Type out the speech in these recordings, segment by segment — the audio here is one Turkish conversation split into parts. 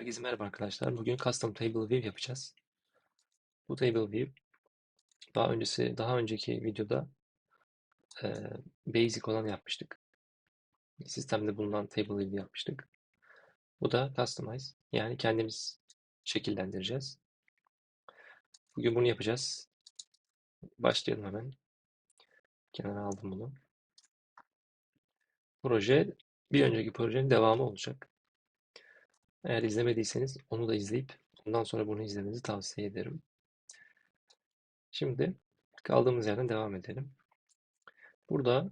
Herkese merhaba arkadaşlar. Bugün Custom Table View yapacağız. Bu Table View daha öncesi daha önceki videoda e, basic olan yapmıştık. Sistemde bulunan Table View yapmıştık. Bu da Customize. Yani kendimiz şekillendireceğiz. Bugün bunu yapacağız. Başlayalım hemen. Kenara aldım bunu. Proje bir önceki projenin devamı olacak. Eğer izlemediyseniz onu da izleyip ondan sonra bunu izlemenizi tavsiye ederim. Şimdi kaldığımız yerden devam edelim. Burada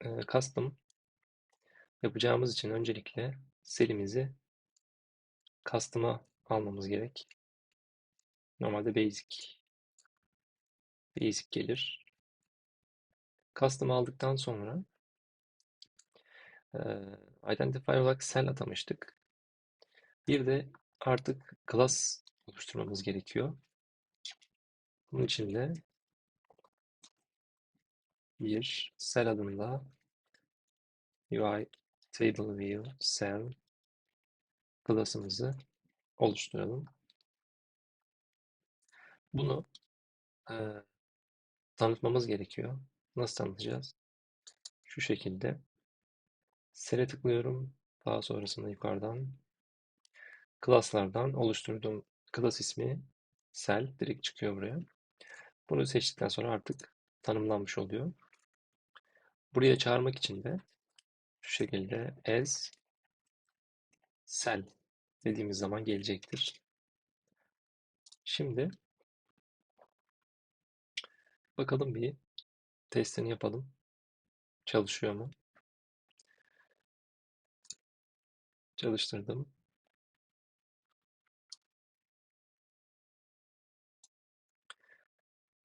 e, custom yapacağımız için öncelikle selimizi custom'a almamız gerek. Normalde basic basic gelir. Custom aldıktan sonra e, identifier olarak cell atamıştık. Bir de artık class oluşturmamız gerekiyor. Bunun için de bir cell adında UI table view cell class'ımızı oluşturalım. Bunu e, tanıtmamız gerekiyor. Nasıl tanıtacağız? Şu şekilde. Cell'e tıklıyorum. Daha sonrasında yukarıdan class'lardan oluşturduğum class ismi cell direkt çıkıyor buraya. Bunu seçtikten sonra artık tanımlanmış oluyor. Buraya çağırmak için de şu şekilde as cell dediğimiz zaman gelecektir. Şimdi bakalım bir testini yapalım. Çalışıyor mu? Çalıştırdım.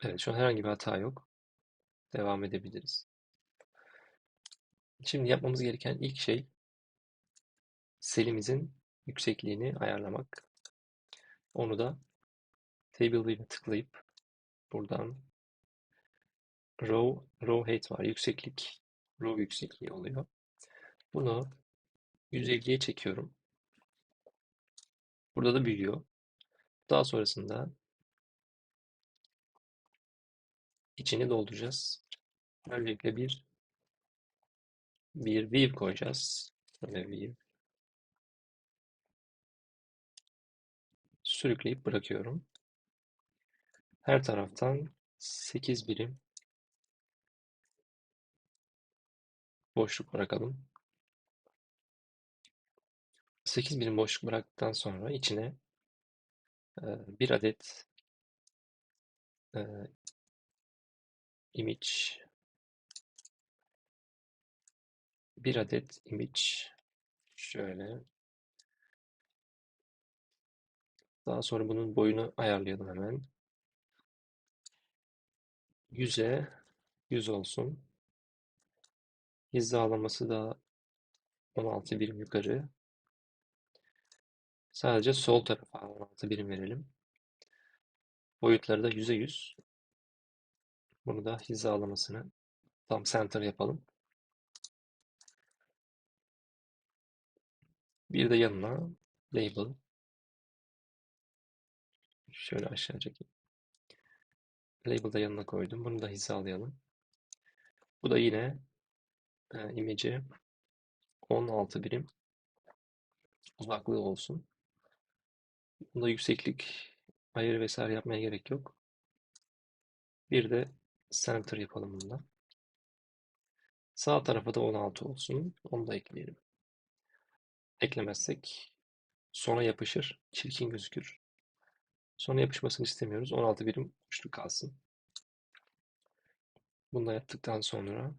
Evet, şu an herhangi bir hata yok. Devam edebiliriz. Şimdi yapmamız gereken ilk şey selimizin yüksekliğini ayarlamak. Onu da Table View'e tıklayıp buradan Row, row height var. Yükseklik. Row yüksekliği oluyor. Bunu 150'ye çekiyorum. Burada da büyüyor. Daha sonrasında içini dolduracağız. Öncelikle bir bir view koyacağız. Böyle view. Sürükleyip bırakıyorum. Her taraftan 8 birim boşluk bırakalım. 8 birim boşluk bıraktıktan sonra içine bir adet image. Bir adet image. Şöyle. Daha sonra bunun boyunu ayarlayalım hemen. 100'e 100 olsun. Hizalaması da 16 birim yukarı. Sadece sol tarafa 16 birim verelim. Boyutları da 100'e 100 bunu da hizalamasını tam center yapalım Bir de yanına label. Şöyle aşağı çekeyim. Label da yanına koydum. Bunu da hizalayalım. Bu da yine e, image'e 16 birim uzaklığı olsun. Bunda yükseklik ayarı vesaire yapmaya gerek yok. Bir de center yapalım bunda. Sağ tarafa da 16 olsun. Onu da ekleyelim eklemezsek sona yapışır, çirkin gözükür. Sona yapışmasını istemiyoruz. 16 birim boşluk kalsın. Bunu da yaptıktan sonra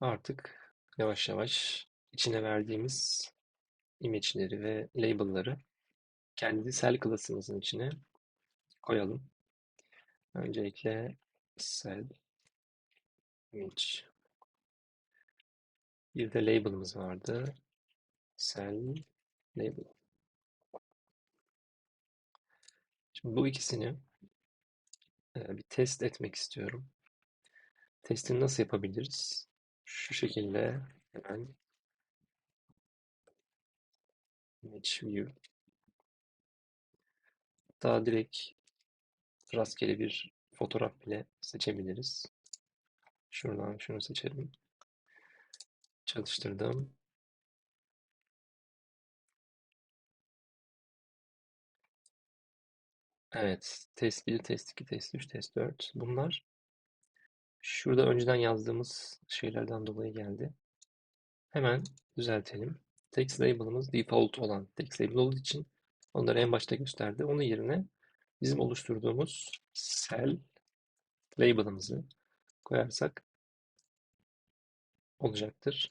artık yavaş yavaş içine verdiğimiz image'leri ve label'ları kendi cell class'ımızın içine koyalım. Öncelikle cell image bir de label'ımız vardı. Cell label. Şimdi bu ikisini e, bir test etmek istiyorum. Testini nasıl yapabiliriz? Şu şekilde hemen Image View. Daha direkt rastgele bir fotoğraf bile seçebiliriz. Şuradan şunu seçelim. Çalıştırdım. Evet. Test 1, test 2, test 3, test 4. Bunlar şurada önceden yazdığımız şeylerden dolayı geldi. Hemen düzeltelim. Text label'ımız default olan text label olduğu için onları en başta gösterdi. Onun yerine bizim oluşturduğumuz cell label'ımızı koyarsak olacaktır.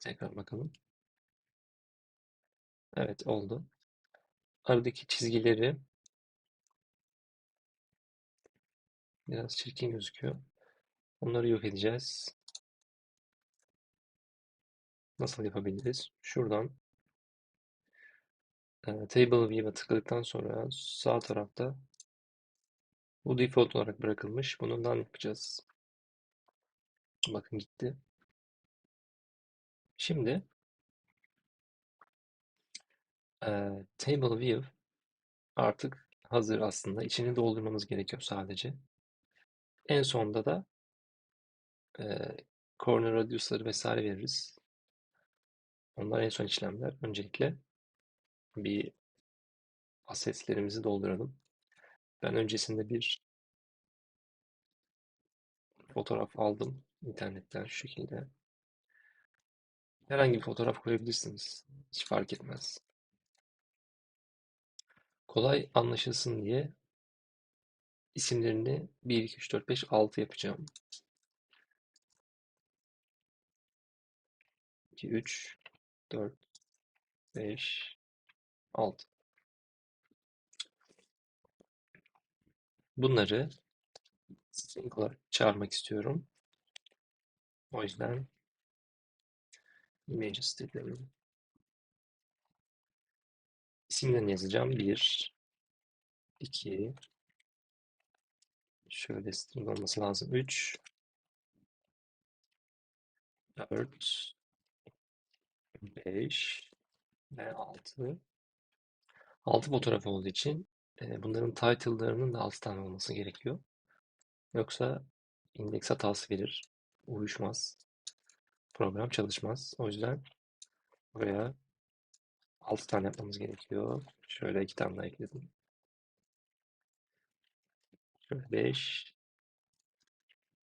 Tekrar bakalım. Evet oldu. Aradaki çizgileri biraz çirkin gözüküyor. Onları yok edeceğiz. Nasıl yapabiliriz? Şuradan Table View'a tıkladıktan sonra sağ tarafta bu default olarak bırakılmış. Bundan yapacağız. Bakın gitti. Şimdi e, Table View artık hazır aslında. İçini doldurmamız gerekiyor sadece. En sonda da e, corner radius'ları vesaire veririz. Onlar en son işlemler. Öncelikle bir assets'lerimizi dolduralım. Ben öncesinde bir fotoğraf aldım internetten şu şekilde. Herhangi bir fotoğraf koyabilirsiniz. Hiç fark etmez. Kolay anlaşılsın diye isimlerini 1, 2, 3, 4, 5, 6 yapacağım. 2, 3, 4, 5, 6. Bunları string çağırmak istiyorum. O yüzden images dedim. İsimlerini yazacağım. 1, 2, şöyle string olması lazım. 3, 4, 5 ve 6. 6 fotoğraf olduğu için bunların title'larının da 6 tane olması gerekiyor. Yoksa indeks hatası verir. Uyuşmaz. Program çalışmaz. O yüzden buraya 6 tane yapmamız gerekiyor. Şöyle 2 tane daha ekledim. Şöyle 5.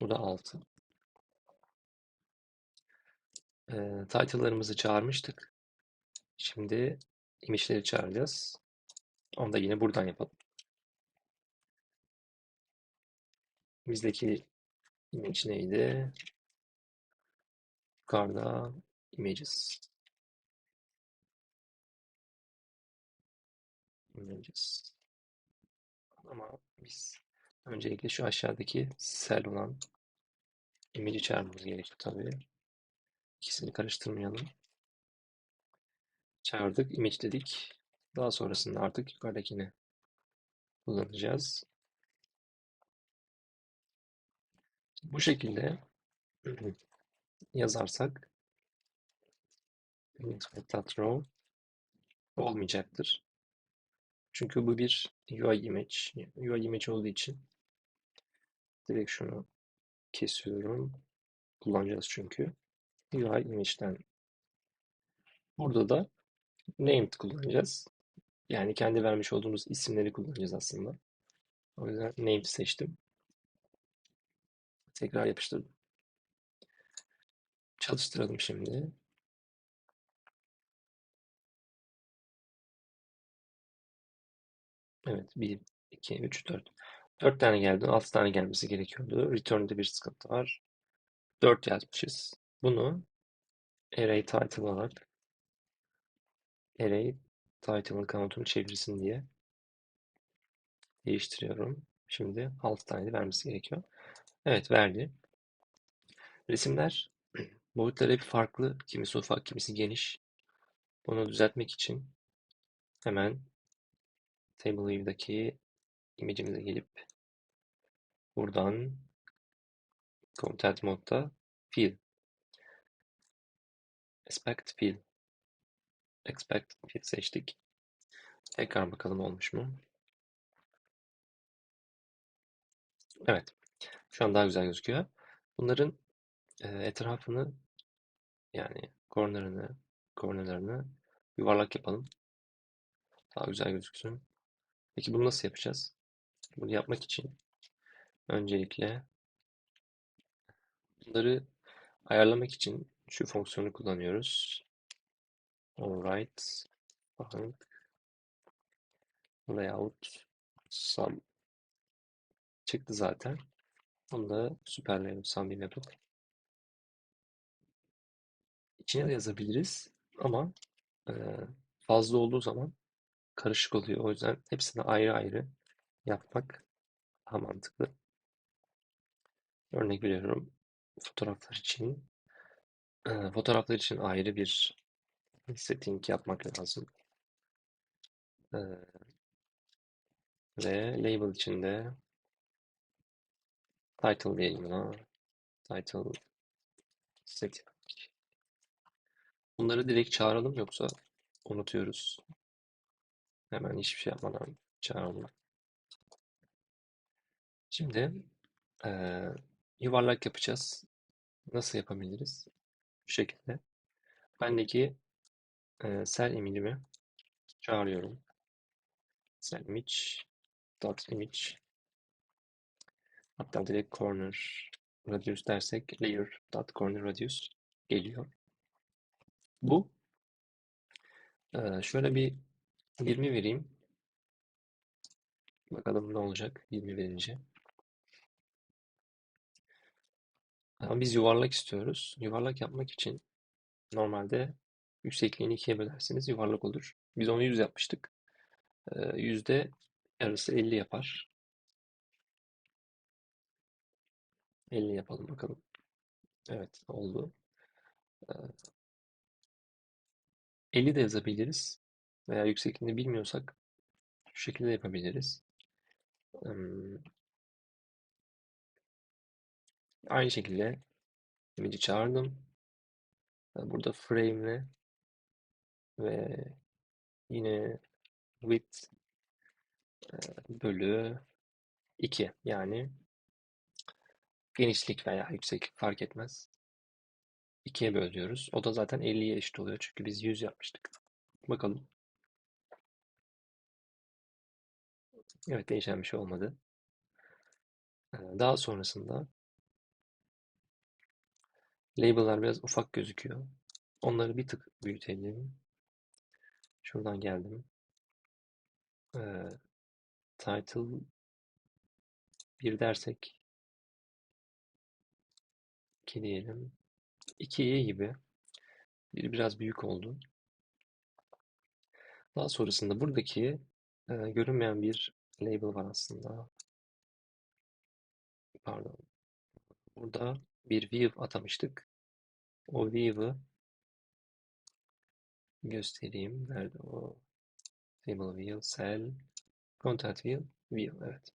Bu da 6. E, title'larımızı çağırmıştık. Şimdi image'leri çağıracağız. Onu da yine buradan yapalım. Bizdeki image neydi? Yukarıda images. Images. Ama biz öncelikle şu aşağıdaki cell olan image'i çağırmamız gerekiyor tabii. İkisini karıştırmayalım. Çağırdık, image dedik. Daha sonrasında artık yukarıdakini kullanacağız. Bu şekilde yazarsak index.row olmayacaktır. Çünkü bu bir UI image. UI image olduğu için direkt şunu kesiyorum. Kullanacağız çünkü. UI image'den burada da named kullanacağız. Yani kendi vermiş olduğumuz isimleri kullanacağız aslında. O yüzden named seçtim. Tekrar yapıştırdım. Çalıştıralım şimdi. Evet 1, 2, 3, 4. 4 tane geldi. 6 tane gelmesi gerekiyordu. Return'de bir sıkıntı var. 4 yazmışız. Bunu array title olarak array title'ın count'unu çevirsin diye değiştiriyorum. Şimdi 6 tane de vermesi gerekiyor. Evet verdi. Resimler boyutları hep farklı. Kimisi ufak, kimisi geniş. Bunu düzeltmek için hemen Table View'daki image'imize gelip buradan Content Mode'da Fill Aspect Fill expect seçtik. Tekrar bakalım olmuş mu? Evet. Şu an daha güzel gözüküyor. Bunların e, etrafını yani corner'ını, corner'larını yuvarlak yapalım. Daha güzel gözüksün. Peki bunu nasıl yapacağız? Bunu yapmak için öncelikle bunları ayarlamak için şu fonksiyonu kullanıyoruz. Alright. Bakın. Layout sum çıktı zaten. Onu da süper layout sum yapıp içine de yazabiliriz ama e, fazla olduğu zaman karışık oluyor. O yüzden hepsini ayrı ayrı yapmak daha mantıklı. Örnek veriyorum. Fotoğraflar için e, fotoğraflar için ayrı bir setting yapmak lazım. E, ve label için de title diyelim buna. Title setting. Bunları direkt çağıralım yoksa unutuyoruz. Hemen hiçbir şey yapmadan çağıralım. Şimdi eee, yuvarlak yapacağız. Nasıl yapabiliriz? Bu şekilde. Bendeki eee cell image'imi çağırıyorum. Cell image dot image hatta direkt corner radius dersek layer dot corner radius geliyor. Bu şöyle bir 20 vereyim. Bakalım ne olacak 20 verince. Ama biz yuvarlak istiyoruz. Yuvarlak yapmak için normalde yüksekliğini ikiye bölersiniz yuvarlak olur. Biz onu 100 yapmıştık. Yüzde yarısı 50 yapar. 50 yapalım bakalım. Evet oldu. Ee, 50 de yazabiliriz. Veya yüksekliğini bilmiyorsak şu şekilde yapabiliriz. Aynı şekilde image'i çağırdım. Burada frame'le ve yine width bölü 2 yani genişlik veya yükseklik fark etmez. 2'ye bölüyoruz. O da zaten 50'ye eşit oluyor. Çünkü biz 100 yapmıştık. Bakalım. Evet değişen bir şey olmadı. Daha sonrasında label'lar biraz ufak gözüküyor. Onları bir tık büyütelim. Şuradan geldim. Ee, title 1 dersek 2 diyelim. 2'ye gibi. Bir biraz büyük oldu. Daha sonrasında buradaki e, görünmeyen bir label var aslında. Pardon. Burada bir view atamıştık. O view'ı göstereyim. Nerede o? Table view, cell, content view, view. Evet.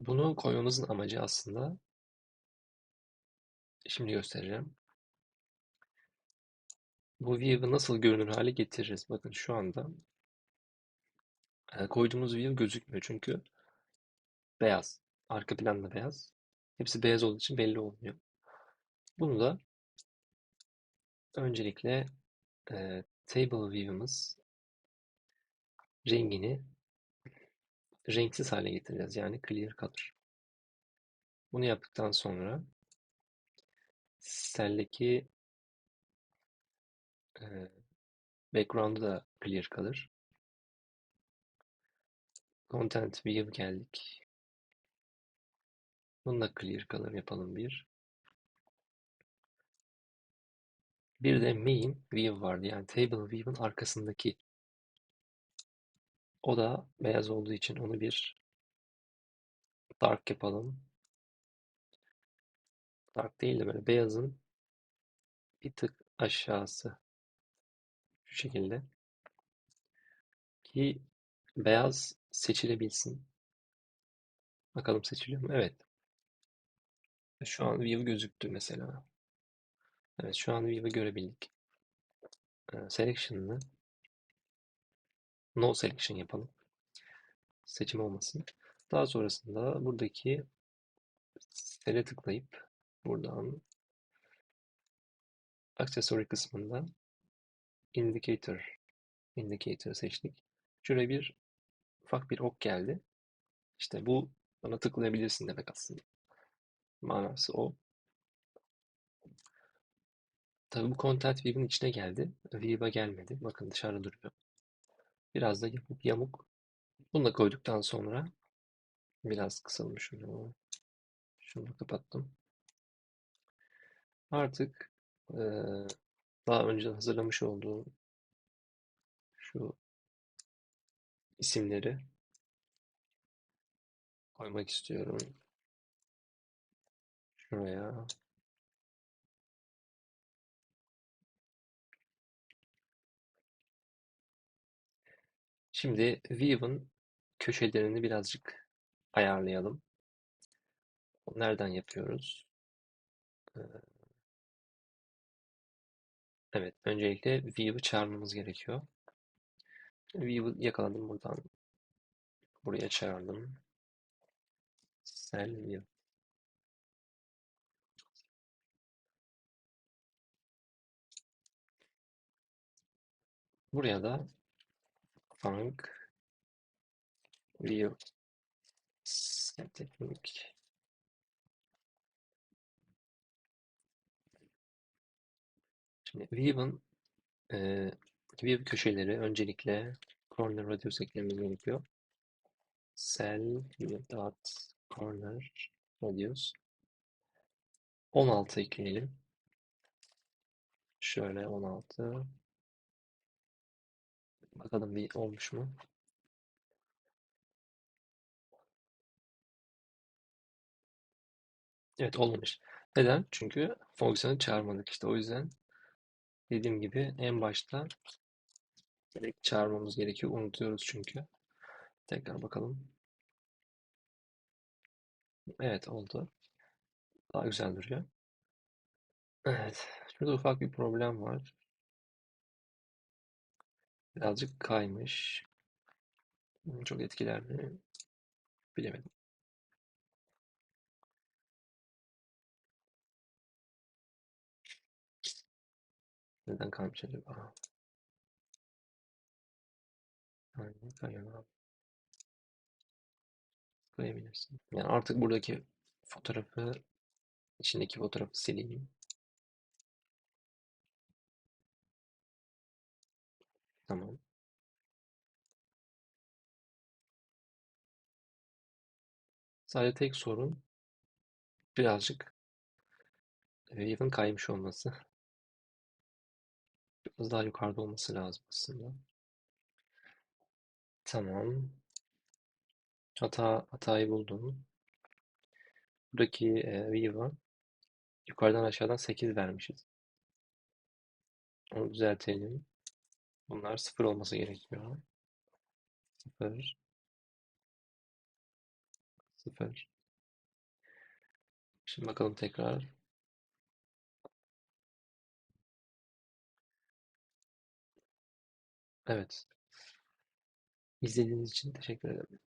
Bunu koymamızın amacı aslında şimdi göstereceğim. Bu view'ı nasıl görünür hale getiririz? Bakın şu anda e, koyduğumuz view gözükmüyor çünkü beyaz. Arka planda beyaz. Hepsi beyaz olduğu için belli olmuyor. Bunu da öncelikle e, table view'ımız rengini renksiz hale getireceğiz. Yani clear color. Bunu yaptıktan sonra cell'deki e, background'u da clear color. Content view geldik. Bunu da clear color yapalım bir. Bir de main view vardı. Yani table view'ın arkasındaki. O da beyaz olduğu için onu bir dark yapalım. Dark değil de böyle beyazın bir tık aşağısı. Şu şekilde. Ki beyaz seçilebilsin. Bakalım seçiliyor mu? Evet. Şu an view gözüktü mesela. Evet şu an view'ı görebildik. selection'ını no selection yapalım. Seçim olmasın. Daha sonrasında buradaki sele tıklayıp buradan accessory kısmında indicator indicator seçtik. Şuraya bir ufak bir ok geldi. İşte bu bana tıklayabilirsin demek aslında. Manası o. Bu Content View'in içine geldi. View'a gelmedi. Bakın dışarıda duruyor. Biraz da yapıp yamuk. Bunu da koyduktan sonra biraz kısalmış şunu. Şunu da kapattım. Artık daha önce hazırlamış olduğum şu isimleri koymak istiyorum. Şuraya. Şimdi View'ın köşelerini birazcık ayarlayalım. Nereden yapıyoruz? Ee, Evet, öncelikle View'ı çağırmamız gerekiyor. View'ı yakaladım buradan. Buraya çağırdım. Cell View. Buraya da func view setting Şimdi view'ın e, view köşeleri öncelikle corner radius eklememiz gerekiyor. Cell dot corner radius 16 ekleyelim. Şöyle 16. Bakalım bir olmuş mu? Evet olmamış. Neden? Çünkü fonksiyonu çağırmadık işte. O yüzden dediğim gibi en başta direkt çağırmamız gerekiyor. Unutuyoruz çünkü. Tekrar bakalım. Evet oldu. Daha güzel duruyor. Evet. Şurada ufak bir problem var. Birazcık kaymış. Çok etkiler mi? Bilemedim. Neden kaymış acaba? Yani kayıyor. Kayabilirsin. Yani artık buradaki fotoğrafı içindeki fotoğrafı sileyim. Tamam. Sadece tek sorun birazcık wave'in kaymış olması. Biraz daha yukarıda olması lazım aslında. Tamam. Hata, hatayı buldum. Buradaki e, view'a yukarıdan aşağıdan 8 vermişiz. Onu düzeltelim. Bunlar 0 olması gerekiyor. 0 0 Şimdi bakalım tekrar. Evet. İzlediğiniz için teşekkür ederim.